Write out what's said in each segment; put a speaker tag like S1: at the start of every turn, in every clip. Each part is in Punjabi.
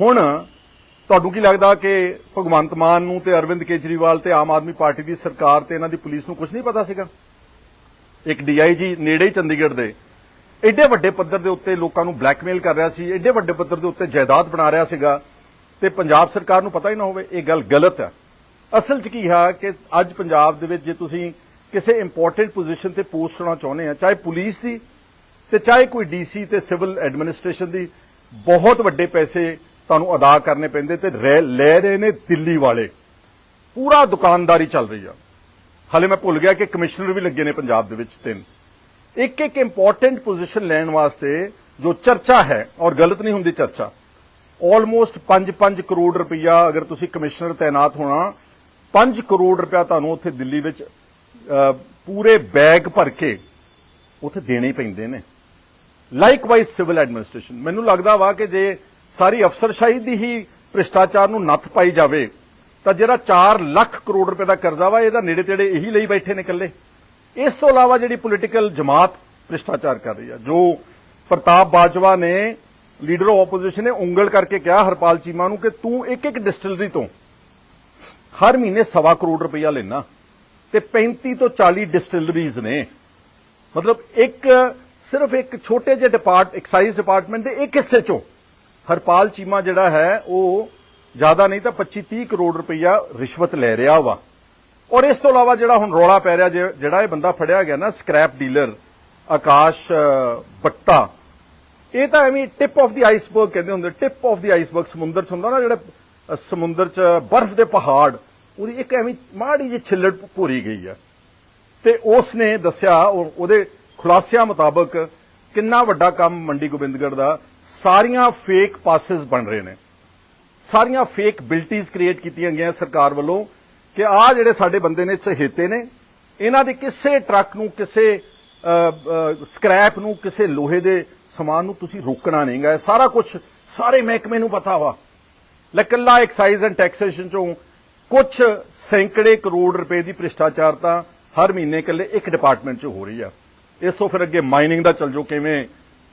S1: ਹੁਣ ਤੁਹਾਨੂੰ ਕੀ ਲੱਗਦਾ ਕਿ ਭਗਵੰਤ ਮਾਨ ਨੂੰ ਤੇ ਅਰਵਿੰਦ ਕੇਜਰੀਵਾਲ ਤੇ ਆਮ ਆਦਮੀ ਪਾਰਟੀ ਦੀ ਸਰਕਾਰ ਤੇ ਇਹਨਾਂ ਦੀ ਪੁਲਿਸ ਨੂੰ ਕੁਝ ਨਹੀਂ ਪਤਾ ਸੀਗਾ? ਇੱਕ ਡੀਆਈਜੀ ਨੇੜੇ ਹੀ ਚੰਡੀਗੜ੍ਹ ਦੇ ਐਡੇ ਵੱਡੇ ਪੱਧਰ ਦੇ ਉੱਤੇ ਲੋਕਾਂ ਨੂੰ ਬਲੈਕਮੇਲ ਕਰ ਰਿਹਾ ਸੀ ਐਡੇ ਵੱਡੇ ਪੱਧਰ ਦੇ ਉੱਤੇ ਜਾਇਦਾਦ ਬਣਾ ਰਿਹਾ ਸੀਗਾ ਤੇ ਪੰਜਾਬ ਸਰਕਾਰ ਨੂੰ ਪਤਾ ਹੀ ਨਾ ਹੋਵੇ, ਇਹ ਗੱਲ ਗਲਤ ਹੈ। ਅਸਲ 'ਚ ਕੀ ਹੈ ਕਿ ਅੱਜ ਪੰਜਾਬ ਦੇ ਵਿੱਚ ਜੇ ਤੁਸੀਂ ਕਿਸੇ ਇੰਪੋਰਟੈਂਟ ਪੋਜੀਸ਼ਨ ਤੇ ਪੋਸਟ ਹੋਣਾ ਚਾਹੁੰਦੇ ਆ, ਚਾਹੇ ਪੁਲਿਸ ਦੀ ਤੇ ਚਾਹੇ ਕੋਈ ਡੀਸੀ ਤੇ ਸਿਵਲ ਐਡਮਿਨਿਸਟ੍ਰੇਸ਼ਨ ਦੀ, ਬਹੁਤ ਵੱਡੇ ਪੈਸੇ ਤੁਹਾਨੂੰ ਅਦਾ ਕਰਨੇ ਪੈਂਦੇ ਤੇ ਰਹਿ- ਲੈ ਰਹੇ ਨੇ ਦਿੱਲੀ ਵਾਲੇ। ਪੂਰਾ ਦੁਕਾਨਦਾਰੀ ਚੱਲ ਰਹੀ ਆ। ਹਾਲੇ ਮੈਂ ਭੁੱਲ ਗਿਆ ਕਿ ਕਮਿਸ਼ਨਰ ਵੀ ਲੱਗੇ ਨੇ ਪੰਜਾਬ ਦੇ ਵਿੱਚ ਤਿੰਨ। ਇੱਕ ਇੱਕ ਇੰਪੋਰਟੈਂਟ ਪੋਜੀਸ਼ਨ ਲੈਣ ਵਾਸਤੇ ਜੋ ਚਰਚਾ ਹੈ, ਔਰ ਗਲਤ ਨਹੀਂ ਹੁੰਦੀ ਚਰਚਾ ਆਲਮੋਸਟ 5-5 ਕਰੋੜ ਰੁਪਈਆ ਅਗਰ ਤੁਸੀਂ ਕਮਿਸ਼ਨਰ ਤਾਇਨਾਤ ਹੋਣਾ 5 ਕਰੋੜ ਰੁਪਇਆ ਤੁਹਾਨੂੰ ਉੱਥੇ ਦਿੱਲੀ ਵਿੱਚ ਪੂਰੇ ਬੈਗ ਭਰ ਕੇ ਉੱਥੇ ਦੇਣੇ ਪੈਂਦੇ ਨੇ। ਲਾਈਕਵਾਈਜ਼ ਸਿਵਲ ਐਡਮਿਨਿਸਟ੍ਰੇਸ਼ਨ ਮੈਨੂੰ ਲੱਗਦਾ ਵਾ ਕਿ ਜੇ ਸਾਰੀ ਅਫਸਰਸ਼ਾਹੀ ਦੀ ਹੀ ਭ੍ਰਿਸ਼ਟਾਚਾਰ ਨੂੰ ਨੱਥ ਪਾਈ ਜਾਵੇ, ਤਾਂ ਜਿਹੜਾ 4 ਲੱਖ ਕਰੋੜ ਰੁਪਏ ਦਾ ਕਰਜ਼ਾ ਵਾ, ਇਹਦਾ ਨੇੜੇ ਤੇੜੇ ਇਹੀ ਲਈ ਬੈਠੇ ਨੇ ਇਕੱਲੇ। ਇਸ ਤੋਂ ਇਲਾਵਾ ਜਿਹੜੀ ਪੋਲੀਟੀਕਲ ਜਮਾਤ ਭ੍ਰਿਸ਼ਟਾਚਾਰ ਕਰ ਰਹੀ ਆ, ਜੋ ਪ੍ਰਤਾਪ ਬਾਜਵਾ ਨੇ ਲੀਡਰ ਆਫ ਆਪੋਜੀਸ਼ਨ ਨੇ ਉਂਗਲ ਕਰਕੇ ਕਿਹਾ, ਹਰਪਾਲ ਚੀਮਾ ਨੂੰ ਕਿ ਤੂੰ ਇੱਕ ਇੱਕ ਡਿਸਟਿਲਰੀ ਤੋਂ ਹਰ ਮਹੀਨੇ ਸਵਾ ਕਰੋੜ ਰੁਪਈਆ ਲੈਣਾ ਤੇ 35 ਤੋਂ 40 ਡਿਸਟਿਲਰੀਜ਼ ਨੇ। ਮਤਲਬ ਇੱਕ, ਸਿਰਫ ਇੱਕ ਛੋਟੇ ਜਿਹੇ ਡਿਪਾਰਟ ਐਕਸਾਈਜ਼ ਡਿਪਾਰਟਮੈਂਟ ਦੇ ਇੱਕ ਹਿੱਸੇ ਚੋਂ ਹਰਪਾਲ ਚੀਮਾ ਜਿਹੜਾ ਹੈ, ਉਹ ਜ਼ਿਆਦਾ ਨਹੀਂ ਤਾਂ 25 30 ਕਰੋੜ ਰੁਪਈਆ ਰਿਸ਼ਵਤ ਲੈ ਰਿਹਾ ਵਾ। ਔਰ ਇਸ ਤੋਂ ਇਲਾਵਾ ਜਿਹੜਾ ਹੁਣ ਰੌਲਾ ਪੈ ਰਿਹਾ ਜਿਹੜਾ ਇਹ ਬੰਦਾ ਫੜਿਆ ਗਿਆ ਨਾ, ਸਕ੍ਰੈਪ ਡੀਲਰ, ਆਕਾਸ਼ ਬੱਟਾ ਇਹ ਤਾਂ ਐਵੇਂ ਟਿਪ ਆਫ ਦੀ ਆਈਸਬਰਗ ਕਹਿੰਦੇ ਹੁੰਦੇ, ਟਿਪ ਆਫ ਦੀ ਆਈਸਬਰਗ, ਸਮੁੰਦਰ ਚ ਹੁੰਦਾ ਨਾ ਜਿਹੜਾ ਸਮੁੰਦਰ ਚ ਬਰਫ਼ ਦੇ ਪਹਾੜ, ਉਹਦੀ ਇੱਕ ਐਵੇਂ ਮਾੜੀ ਜਿਹੀ ਛਿੱਲੜ ਭੋਰੀ ਗਈ ਆ। ਤੇ ਉਸ ਨੇ ਦੱਸਿਆ, ਉਹ- ਉਹਦੇ ਖੁਲਾਸਿਆਂ ਮੁਤਾਬਕ ਕਿੰਨਾ ਵੱਡਾ ਕੰਮ ਮੰਡੀ ਗੋਬਿੰਦਗੜ੍ਹ ਦਾ ਸਾਰੀਆਂ ਫੇਕ ਪਾਸਿਸ ਬਣ ਰਹੇ ਨੇ। ਸਾਰੀਆਂ ਫੇਕ ਬਿਲਟੀਜ਼ ਕ੍ਰੀਏਟ ਕੀਤੀਆਂ ਗਈਆਂ ਸਰਕਾਰ ਵੱਲੋਂ ਕਿ ਆਹ ਜਿਹੜੇ ਸਾਡੇ ਬੰਦੇ ਨੇ ਚਹੇਤੇ ਨੇ, ਇਹਨਾਂ ਦੇ ਕਿਸੇ ਟਰੱਕ ਨੂੰ, ਕਿਸੇ ਸਕ੍ਰੈਪ ਨੂੰ, ਕਿਸੇ ਲੋਹੇ ਦੇ ਸਮਾਨ ਨੂੰ ਤੁਸੀਂ ਰੋਕਣਾ ਨਹੀਂਗਾ ਇਹ ਸਾਰਾ ਕੁਝ ਸਾਰੇ ਮਹਿਕਮੇ ਨੂੰ ਪਤਾ ਵਾ। ਲਕੱਲਾ ਐਕਸਾਈਜ਼ ਐਂਡ ਟੈਕਸੇਸ਼ਨ ਚੋਂ ਕੁਝ ਸੈਂਕੜੇ ਕਰੋੜ ਰੁਪਏ ਦੀ ਭ੍ਰਿਸ਼ਟਾਚਾਰ ਤਾਂ ਹਰ ਮਹੀਨੇ ਇਕੱਲੇ ਇੱਕ ਡਿਪਾਰਟਮੈਂਟ 'ਚ ਹੋ ਰਹੀ ਆ। ਇਸ ਤੋਂ ਫਿਰ ਅੱਗੇ ਮਾਈਨਿੰਗ ਦਾ ਚੱਲ ਜੋ ਕਿਵੇਂ?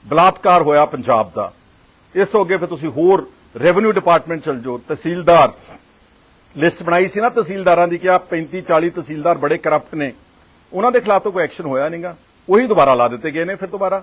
S1: ਬਲਾਤਕਾਰ ਹੋਇਆ ਪੰਜਾਬ ਦਾ। ਇਸ ਤੋਂ ਅੱਗੇ ਫਿਰ ਤੁਸੀਂ ਹੋਰ ਰੈਵਨਿਊ ਡਿਪਾਰਟਮੈਂਟ ਚੱਲ ਜਾਓ, ਤਹਿਸੀਲਦਾਰ ਲਿਸਟ ਬਣਾਈ ਸੀ ਨਾ, ਤਹਿਸੀਲਦਾਰਾਂ ਦੀ ਕਿ ਆ 35 40 ਤਹਿਸੀਲਦਾਰ ਬੜੇ ਕਰਪਟ ਨੇ। ਉਹਨਾਂ ਦੇ ਖਿਲਾਫ ਤਾਂ ਕੋਈ ਐਕਸ਼ਨ ਹੋਇਆ ਨਹੀਂਗਾ ਉਹੀ ਦੁਬਾਰਾ ਲਾ ਦਿੱਤੇ ਗਏ ਨੇ ਫਿਰ ਦੁਬਾਰਾ।